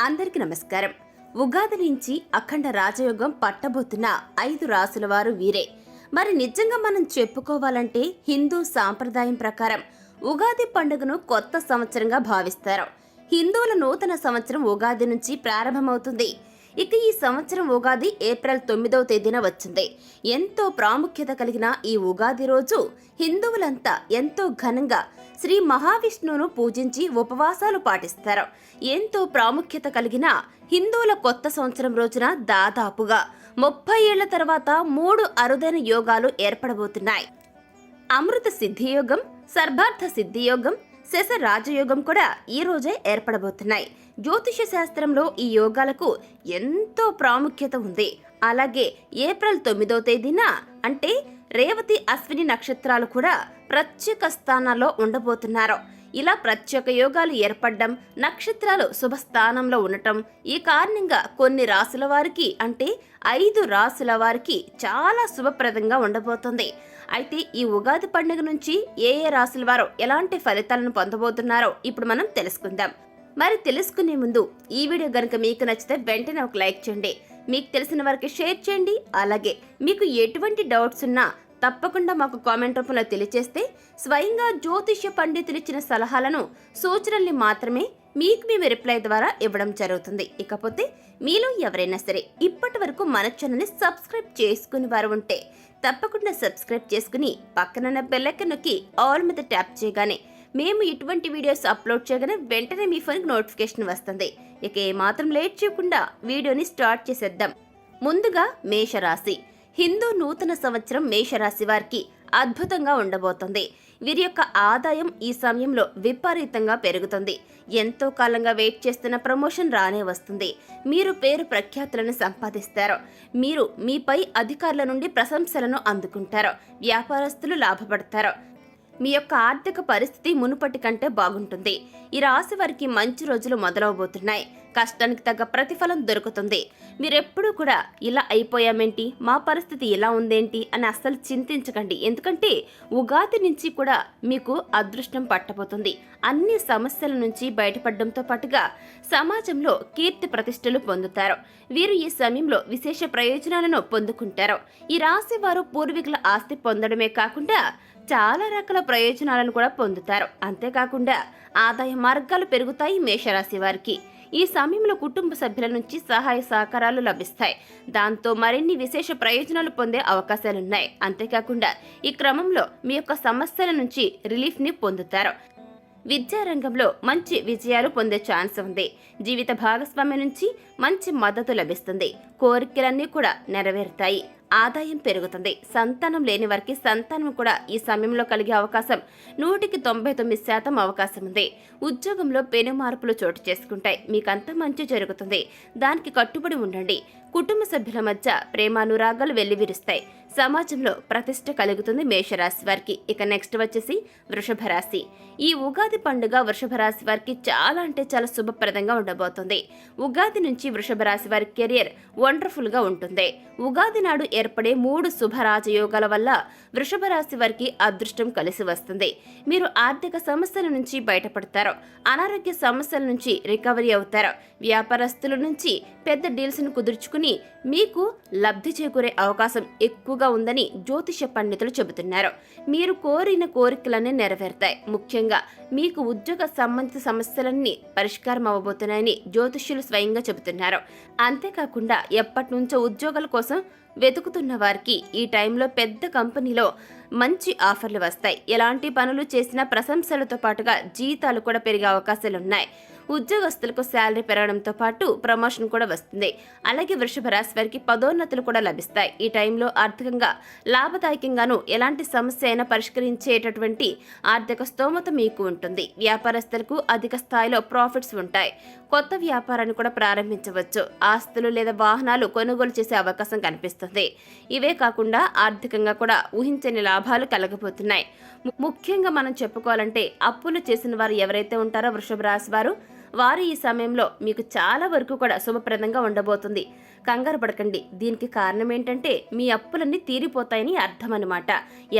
అందరికీ నమస్కారం. ఉగాది నుంచి అఖండ రాజయోగం పట్టబోతున్న ఐదు రాసుల వారు వీరే. మరి నిజంగా మనం చెప్పుకోవాలంటే హిందూ సాంప్రదాయం ప్రకారం ఉగాది పండుగను కొత్త సంవత్సరంగా భావిస్తారు. హిందువుల నూతన సంవత్సరం ఉగాది నుంచి ప్రారంభమవుతుంది. ఇక ఈ సంవత్సరం ఉగాది ఏప్రిల్ తొమ్మిదవ తేదీన వచ్చింది. ఎంతో ప్రాముఖ్యత కలిగిన ఈ ఉగాది రోజు హిందువులంతా ఎంతో ఘనంగా శ్రీ మహావిష్ణువును పూజించి ఉపవాసాలు పాటిస్తారు. ఎంతో ప్రాముఖ్యత కలిగిన హిందువుల కొత్త సంవత్సరం రోజున దాదాపుగా ముప్పై ఏళ్ళ తర్వాత మూడు అరుదైన యోగాలు ఏర్పడబోతున్నాయి. అమృత సిద్ధియోగం సర్బార్థ సిద్ధియోగం శశ రాజయోగం కూడా ఈ రోజే ఏర్పడబోతున్నాయి. జ్యోతిష శాస్త్రంలో ఈ యోగాలకు ఎంతో ప్రాముఖ్యత ఉంది. అలాగే ఏప్రిల్ తొమ్మిదో తేదీన అంటే రేవతి అశ్విని నక్షత్రాలు కూడా ప్రత్యేక స్థానాల్లో ఉండబోతున్నారు. ఇలా ప్రత్యేక యోగాలు ఏర్పడడం నక్షత్రాలు శుభస్థానంలో ఉండటం ఈ కారణంగా కొన్ని రాసుల వారికి అంటే ఐదు రాసుల వారికి చాలా శుభప్రదంగా ఉండబోతుంది. అయితే ఈ ఉగాది పండుగ నుంచి ఏ ఏ రాశుల వారు ఎలాంటి ఫలితాలను పొందబోతున్నారో ఇప్పుడు మనం తెలుసుకుందాం. మరి తెలుసుకునే ముందు ఈ వీడియో గనుక మీకు నచ్చితే వెంటనే ఒక లైక్ చేయండి. మీకు తెలిసిన వారికి షేర్ చేయండి. అలాగే మీకు ఎటువంటి డౌట్స్ ఉన్నా తప్పకుండా మాకు కామెంట్ రూపంలో తెలియచేస్తే స్వయంగా జ్యోతిష్య పండితులు ఇచ్చిన సలహాలను సూచనల్ని మాత్రమే మీకు మేము రిప్లై ద్వారా ఇవ్వడం జరుగుతుంది. ఇకపోతే మీలో ఎవరైనా సరే ఇప్పటి వరకు మన ఛానల్ని సబ్స్క్రైబ్ చేసుకుని వారు ఉంటే తప్పకుండా సబ్స్క్రైబ్ చేసుకుని పక్కనున్న బెల్లైకన్ నొక్కి ఆల్ మీద ట్యాప్ చేయగానే మేము ఇటువంటి వీడియోస్ అప్లోడ్ చేయగానే వెంటనే మీ ఫోన్కి నోటిఫికేషన్ వస్తుంది. ఇక ఏమాత్రం లేట్ చేయకుండా వీడియోని స్టార్ట్ చేసేద్దాం. ముందుగా మేషరాశి. హిందూ నూతన సంవత్సరం మేషరాశి వారికి అద్భుతంగా ఉండబోతోంది. వీరి యొక్క ఆదాయం ఈ సమయంలో విపరీతంగా పెరుగుతుంది. ఎంతో కాలంగా వెయిట్ చేస్తున్న ప్రమోషన్ రానే వస్తుంది. మీరు పేరు ప్రఖ్యాతులను సంపాదిస్తారు. మీరు మీపై అధికారుల నుండి ప్రశంసలను అందుకుంటారు. వ్యాపారస్తులు లాభపడతారు. మీ యొక్క ఆర్థిక పరిస్థితి మునుపటి కంటే బాగుంటుంది. ఈ రాశి వారికి మంచి రోజులు మొదలవబోతున్నాయి. కష్టానికి తగ్గ ప్రతిఫలం దొరుకుతుంది. మీరెప్పుడూ కూడా ఇలా అయిపోయామేంటి? మా పరిస్థితి ఇలా ఉందేంటి? అని అస్సలు చింతించకండి. ఎందుకంటే ఉగాది నుంచి కూడా మీకు అదృష్టం పట్టబోతుంది. అన్ని సమస్యల నుంచి బయటపడడంతో పాటుగా సమాజంలో కీర్తి ప్రతిష్టలు పొందుతారు. వీరు ఈ సమయంలో విశేష ప్రయోజనాలను పొందుకుంటారు. ఈ రాశి వారు పూర్వీకుల ఆస్తి పొందడమే కాకుండా చాలా రకాల ప్రయోజనాలను కూడా పొందుతారు. అంతేకాకుండా ఆదాయ మార్గాలు పెరుగుతాయి మేషరాశి వారికి. ఈ సమయంలో కుటుంబ సభ్యుల నుంచి సహాయ సహకారాలు లభిస్తాయి. దాంతో మరిన్ని విశేష ప్రయోజనాలు పొందే అవకాశాలున్నాయి. అంతేకాకుండా ఈ క్రమంలో మీ యొక్క సమస్యల నుంచి రిలీఫ్ని పొందుతారు. విద్యారంగంలో మంచి విజయాలు పొందే ఛాన్స్ ఉంది. జీవిత భాగస్వామి నుంచి మంచి మద్దతు లభిస్తుంది. కోరికలన్నీ కూడా నెరవేరుతాయి. ఆదాయం పెరుగుతుంది. సంతానం లేని వారికి సంతానం కూడా ఈ సమయంలో కలిగే అవకాశం నూటికి తొంభై తొమ్మిది శాతం అవకాశం ఉంది. ఉద్యోగంలో పెను మార్పులు చోటు చేసుకుంటాయి. మీకంత మంచి జరుగుతుంది. దానికి కట్టుబడి ఉండండి. కుటుంబ సభ్యుల మధ్య ప్రేమానురాగాలు వెల్లివిరుస్తాయి. సమాజంలో ప్రతిష్ట కలుగుతుంది మేషరాశి వారికి. ఇక నెక్స్ట్ వచ్చేసి వృషభ రాశి. ఈ ఉగాది పండుగ వృషభ రాశి వారికి చాలా అంటే చాలా శుభప్రదంగా ఉండబోతుంది. ఉగాది నుంచి వృషభ రాశి వారి కెరియర్ వండర్ఫుల్గా ఉంటుంది. ఉగాది నాడు ఏర్పడే మూడు శుభ రాజయోగాల వల్ల వృషభ రాశి వారికి అదృష్టం కలిసి వస్తుంది. మీరు ఆర్థిక సమస్యల నుంచి బయటపడతారు. అనారోగ్య సమస్యల నుంచి రికవరీ అవుతారు. వ్యాపారస్తుల నుంచి పెద్ద డీల్స్ను కుదుర్చుకుని మీకు లబ్ధి చేకూరే అవకాశం ఎక్కువగా ఉందని జ్యోతిష పండితులు చెబుతున్నారు. మీరు కోరిన కోరికలన్నీ నెరవేరుతాయి. ముఖ్యంగా మీకు ఉద్యోగ సంబంధిత సమస్యలన్నీ పరిష్కారం అవ్వబోతున్నాయని జ్యోతిష్యులు స్వయంగా చెబుతున్నారు. అంతేకాకుండా ఎప్పటి నుంచో ఉద్యోగాల కోసం వెతుకుతున్న వారికి ఈ టైంలో పెద్ద కంపెనీలో మంచి ఆఫర్లు వస్తాయి. ఎలాంటి పనులు చేసినా ప్రశంసలతో పాటుగా జీతాలు కూడా పెరిగే అవకాశాలున్నాయి. ఉద్యోగస్తులకు శాలరీ పెరగడంతో పాటు ప్రమోషన్ కూడా వస్తుంది. అలాగే వృషభ రాశి వారికి పదోన్నతులు కూడా లభిస్తాయి. ఈ టైంలో ఆర్థికంగా లాభదాయకంగాను ఎలాంటి సమస్య అయినా పరిష్కరించేటటువంటి ఆర్థిక స్తోమత మీకు ఉంటుంది. వ్యాపారస్తులకు అధిక స్థాయిలో ప్రాఫిట్స్ ఉంటాయి. కొత్త వ్యాపారాన్ని కూడా ప్రారంభించవచ్చు. ఆస్తులు లేదా వాహనాలు కొనుగోలు చేసే అవకాశం కనిపిస్తుంది. ఇవే కాకుండా ఆర్థికంగా కూడా ఊహించని లాభాలు కలగబోతున్నాయి. ముఖ్యంగా మనం చెప్పుకోవాలంటే అప్పులు చేసిన వారు ఎవరైతే ఉంటారో వృషభ రాశి వారు వారు ఈ సమయంలో మీకు చాలా వరకు కూడా శుభప్రదంగా ఉండబోతుంది. కంగారు పడకండి. దీనికి కారణం ఏంటంటే మీ అప్పులన్నీ తీరిపోతాయని అర్థం అనమాట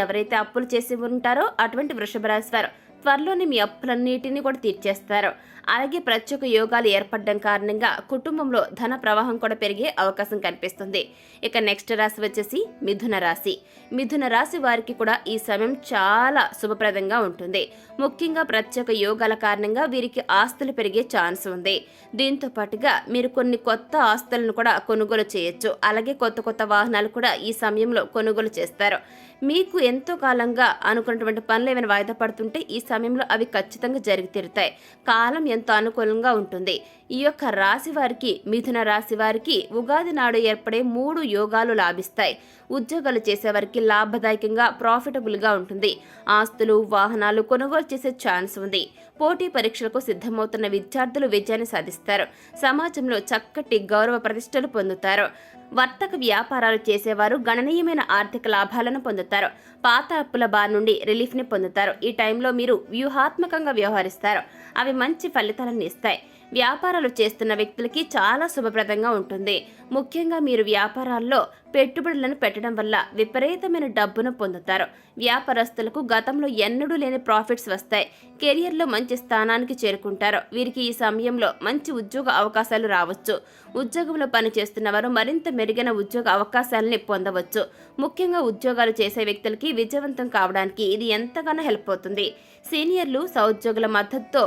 ఎవరైతే అప్పులు చేసి ఉంటారో అటువంటి వృషభ రాశి వారు త్వరలోనే మీ అప్పులన్నిటిని కూడా తీర్చేస్తారు. అలాగే ప్రత్యేక యోగాలు ఏర్పడడం కారణంగా కుటుంబంలో ధన ప్రవాహం కూడా పెరిగే అవకాశం కనిపిస్తుంది. ఇక నెక్స్ట్ రాశి వచ్చేసి మిథున రాశి. మిథున రాశి వారికి కూడా ఈ సమయం చాలా శుభప్రదంగా ఉంటుంది. ముఖ్యంగా ప్రత్యేక యోగాల కారణంగా వీరికి ఆస్తులు పెరిగే ఛాన్స్ ఉంది. దీంతో పాటుగా మీరు కొన్ని కొత్త ఆస్తులను కూడా కొనుగోలు చేయొచ్చు. అలాగే కొత్త కొత్త వాహనాలు కూడా ఈ సమయంలో కొనుగోలు చేస్తారు. మీకు ఎంతో కాలంగా అనుకున్నటువంటి పనులు ఏమైనా వాయిదా పడుతుంటే ఈ సమయం సమయంలో అవి ఖచ్చితంగా జరిగి తీరుతాయి. కాలం ఎంతో అనుకూలంగా ఉంటుంది. ఈ యొక్క రాశి వారికి మిథున రాశి వారికి ఉగాది నాడు ఏర్పడే మూడు యోగాలు లాభిస్తాయి. ఉద్యోగాలు చేసేవారికి లాభదాయకంగా ప్రాఫిటబుల్గా ఉంటుంది. ఆస్తులు వాహనాలు కొనుగోలు చేసే ఛాన్స్ ఉంది. పోటీ పరీక్షలకు సిద్ధమవుతున్న విద్యార్థులు విజయాన్ని సాధిస్తారు. సమాజంలో చక్కటి గౌరవ ప్రతిష్టలు పొందుతారు. వర్తక వ్యాపారాలు చేసేవారు గణనీయమైన ఆర్థిక లాభాలను పొందుతారు. పాత అప్పుల బారి నుండి రిలీఫ్ని పొందుతారు. ఈ టైంలో మీరు వ్యూహాత్మకంగా వ్యవహరిస్తారు. అవి మంచి ఫలితాలను ఇస్తాయి. వ్యాపారాలు చేస్తున్న వ్యక్తులకి చాలా శుభప్రదంగా ఉంటుంది. ముఖ్యంగా మీరు వ్యాపారాల్లో పెట్టుబడులను పెట్టడం వల్ల విపరీతమైన డబ్బును పొందుతారు. వ్యాపారస్తులకు గతంలో ఎన్నడూ లేని ప్రాఫిట్స్ వస్తాయి. కెరియర్లో మంచి స్థానానికి చేరుకుంటారు. వీరికి ఈ సమయంలో మంచి ఉద్యోగ అవకాశాలు రావచ్చు. ఉద్యోగంలో పనిచేస్తున్న వారు మరింత మెరుగైన ఉద్యోగ అవకాశాలని పొందవచ్చు. ముఖ్యంగా ఉద్యోగాలు చేసే వ్యక్తులకి విజయవంతం కావడానికి ఇది ఎంతగానో హెల్ప్ అవుతుంది. సీనియర్లు సహోద్యోగుల మద్దతుతో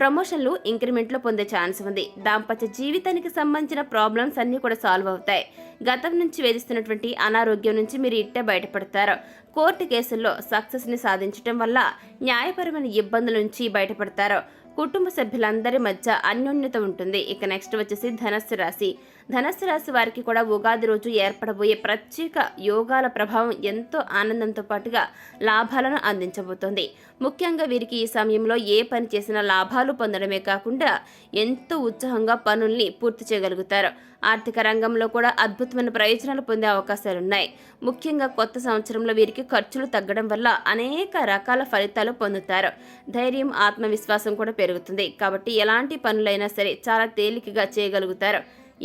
ప్రమోషన్లు ఇంక్రిమెంట్లు పొందే ఛాన్స్ ఉంది. దాంపత్య జీవితానికి సంబంధించిన ప్రాబ్లమ్స్ అన్నీ కూడా సాల్వ్ అవుతాయి. గతం నుంచి వేధిస్తున్నటువంటి అనారోగ్యం నుంచి మీరు ఇట్టే బయటపడతారు. కోర్టు కేసుల్లో సక్సెస్ని సాధించడం వల్ల న్యాయపరమైన ఇబ్బందుల నుంచి బయటపడతారు. కుటుంబ సభ్యులందరి మధ్య అన్యోన్యత ఉంటుంది. ఇక నెక్స్ట్ వచ్చేసి ధనస్సు రాశి. ధనస్సు రాశి వారికి కూడా ఉగాది రోజు ఏర్పడబోయే ప్రత్యేక యోగాల ప్రభావం ఎంతో ఆనందంతో పాటుగా లాభాలను అందించబోతోంది. ముఖ్యంగా వీరికి ఈ సమయంలో ఏ పని చేసినా లాభాలు పొందడమే కాకుండా ఎంతో ఉత్సాహంగా పనుల్ని పూర్తి చేయగలుగుతారు. ఆర్థిక రంగంలో కూడా అద్భుతమైన ప్రయోజనాలు పొందే అవకాశాలున్నాయి. ముఖ్యంగా కొత్త సంవత్సరంలో వీరికి ఖర్చులు తగ్గడం వల్ల అనేక రకాల ఫలితాలు పొందుతారు. ధైర్యం ఆత్మవిశ్వాసం కూడా పెరుగుతుంది. కాబట్టి ఎలాంటి పనులైనా సరే చాలా తేలికగా చేయగలుగుతారు.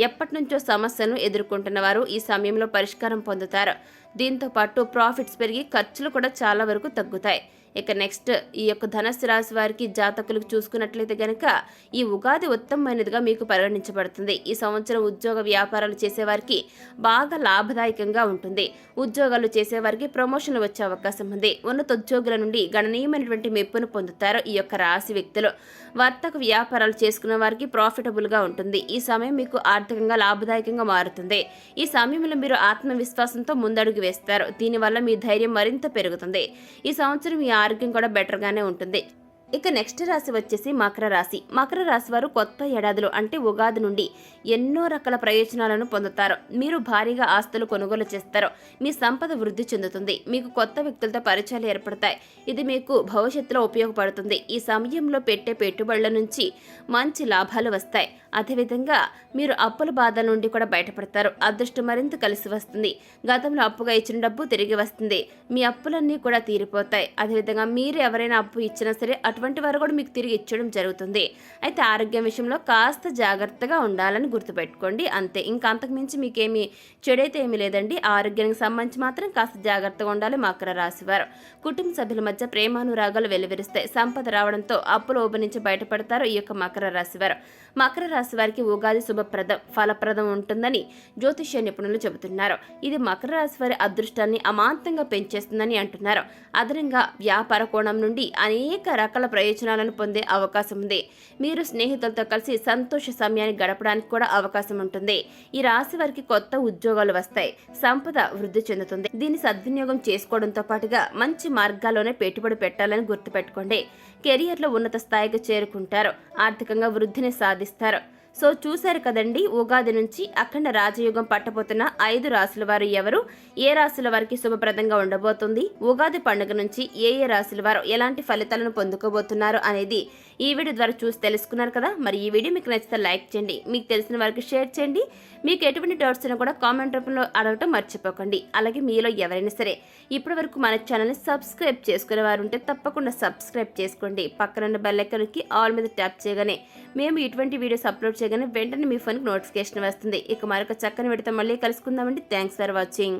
ఎప్పటి నుంచో సమస్యలను ఎదుర్కొంటున్న వారు ఈ సమయంలో పరిష్కారం పొందుతారు. దీంతో పాటు ప్రాఫిట్స్ పెరిగి ఖర్చులు కూడా చాలా వరకు తగ్గుతాయి. ఇక నెక్స్ట్ ఈ యొక్క ధనస్సు రాశి వారికి జాతకులకు చూసుకున్నట్లయితే గనక ఈ ఉగాది ఉత్తమమైనదిగా మీకు పరిగణించబడుతుంది. ఈ సంవత్సరం ఉద్యోగ వ్యాపారాలు చేసేవారికి బాగా లాభదాయకంగా ఉంటుంది. ఉద్యోగాలు చేసేవారికి ప్రమోషన్లు వచ్చే అవకాశం ఉంది. ఉన్నత ఉద్యోగుల నుండి గణనీయమైనటువంటి మెప్పును పొందుతారు ఈ యొక్క రాశి వ్యక్తులు. వర్తక వ్యాపారాలు చేసుకున్న వారికి ప్రాఫిటబుల్గా ఉంటుంది. ఈ సమయం మీకు ఆర్థికంగా లాభదాయకంగా మారుతుంది. ఈ సమయంలో మీరు ఆత్మవిశ్వాసంతో ముందడుగు వేస్తారు. దీనివల్ల మీ ధైర్యం మరింత పెరుగుతుంది. ఈ సంవత్సరం మీ ఆరోగ్యం కూడా బెటర్గానే ఉంటుంది. ఇక నెక్స్ట్ రాశి వచ్చేసి మకర రాశి. మకర రాశి వారు కొత్త ఏడాదిలో అంటే ఉగాది నుండి ఎన్నో రకాల ప్రయోజనాలను పొందుతారు. మీరు భారీగా ఆస్తులు కొనుగోలు చేస్తారు. మీ సంపద వృద్ధి చెందుతుంది. మీకు కొత్త వ్యక్తులతో పరిచయాలు ఏర్పడతాయి. ఇది మీకు భవిష్యత్తులో ఉపయోగపడుతుంది. ఈ సమయంలో పెట్టే పెట్టుబడుల నుంచి మంచి లాభాలు వస్తాయి. అదేవిధంగా మీరు అప్పుల బాధల నుండి కూడా బయటపడతారు. అదృష్టం మరింత కలిసి వస్తుంది. గతంలో అప్పుగా ఇచ్చిన డబ్బు తిరిగి వస్తుంది. మీ అప్పులన్నీ కూడా తీరిపోతాయి. అదేవిధంగా మీరు ఎవరైనా అప్పు ఇచ్చినా సరే అటువంటి వారు కూడా మీకు తిరిగి ఇచ్చడం జరుగుతుంది. అయితే ఆరోగ్యం విషయంలో కాస్త జాగ్రత్తగా ఉండాలని గుర్తుపెట్టుకోండి. అంతే. ఇంకా అంతకుమించి మీకేమి చెడైతే ఏమీ లేదండి. ఆరోగ్యానికి సంబంధించి మాత్రం కాస్త జాగ్రత్తగా ఉండాలి మకర రాశివారు. కుటుంబ సభ్యుల మధ్య ప్రేమానురాగాలు వెలువరిస్తాయి. సంపద రావడంతో అప్పులు ఓబ నుంచి బయటపడతారు ఈ యొక్క మకర రాశివారు. మకర రాశి వారికి ఉగాది శుభప్రదం ఫలప్రదం ఉంటుందని జ్యోతిష్య నిపుణులు చెబుతున్నారు. ఇది మకర రాశి వారి అదృష్టాన్ని అమాంతంగా పెంచేస్తుందని అంటున్నారు. అదనంగా వ్యాపార కోణం నుండి అనేక రకాల ప్రయోజనాలను పొందే అవకాశం ఉంది. మీరు స్నేహితులతో కలిసి సంతోష సమయాన్ని గడపడానికి కూడా అవకాశం ఉంటుంది. ఈ రాశి వారికి కొత్త ఉద్యోగాలు వస్తాయి. సంపద వృద్ధి చెందుతుంది. దీన్ని సద్వినియోగం చేసుకోవడంతో పాటుగా మంచి మార్గాల్లోనే పెట్టుబడి పెట్టాలని గుర్తుపెట్టుకోండి. కెరియర్లో ఉన్నత స్థాయికి చేరుకుంటారు. ఆర్థికంగా వృద్ధిని సాధిస్తారు. సో చూశారు కదండి ఉగాది నుంచి అఖండ రాజయోగం పట్టబోతున్న ఐదు రాశుల వారు ఎవరు? ఏ రాశుల వారికి శుభప్రదంగా ఉండబోతుంది? ఉగాది పండుగ నుంచి ఏ ఏ రాశుల వారు ఎలాంటి ఫలితాలను పొందుకోబోతున్నారు అనేది ఈ వీడియో ద్వారా చూసి తెలుసుకున్నారు కదా? మరి ఈ వీడియో మీకు నచ్చితే లైక్ చేయండి మీకు తెలిసిన వారికి షేర్ చేయండి. మీకు ఎటువంటి డౌట్స్ అయినా కూడా కామెంట్ రూపంలో అడగటం మర్చిపోకండి. అలాగే మీలో ఎవరైనా సరే ఇప్పటి వరకు మన ఛానల్ని సబ్స్క్రైబ్ చేసుకునే వారు ఉంటే తప్పకుండా సబ్స్క్రైబ్ చేసుకోండి. పక్కనున్న బెల్లైకన్కి ఆల్ మీద ట్యాప్ చేయగానే మేము ఇటువంటి వీడియోస్ అప్లోడ్ చేయగానే వెంటనే మీ ఫోన్కి నోటిఫికేషన్ వస్తుంది. ఇక మరొక చక్కని విడత మళ్ళీ కలుసుకుందామండి. Thanks for watching.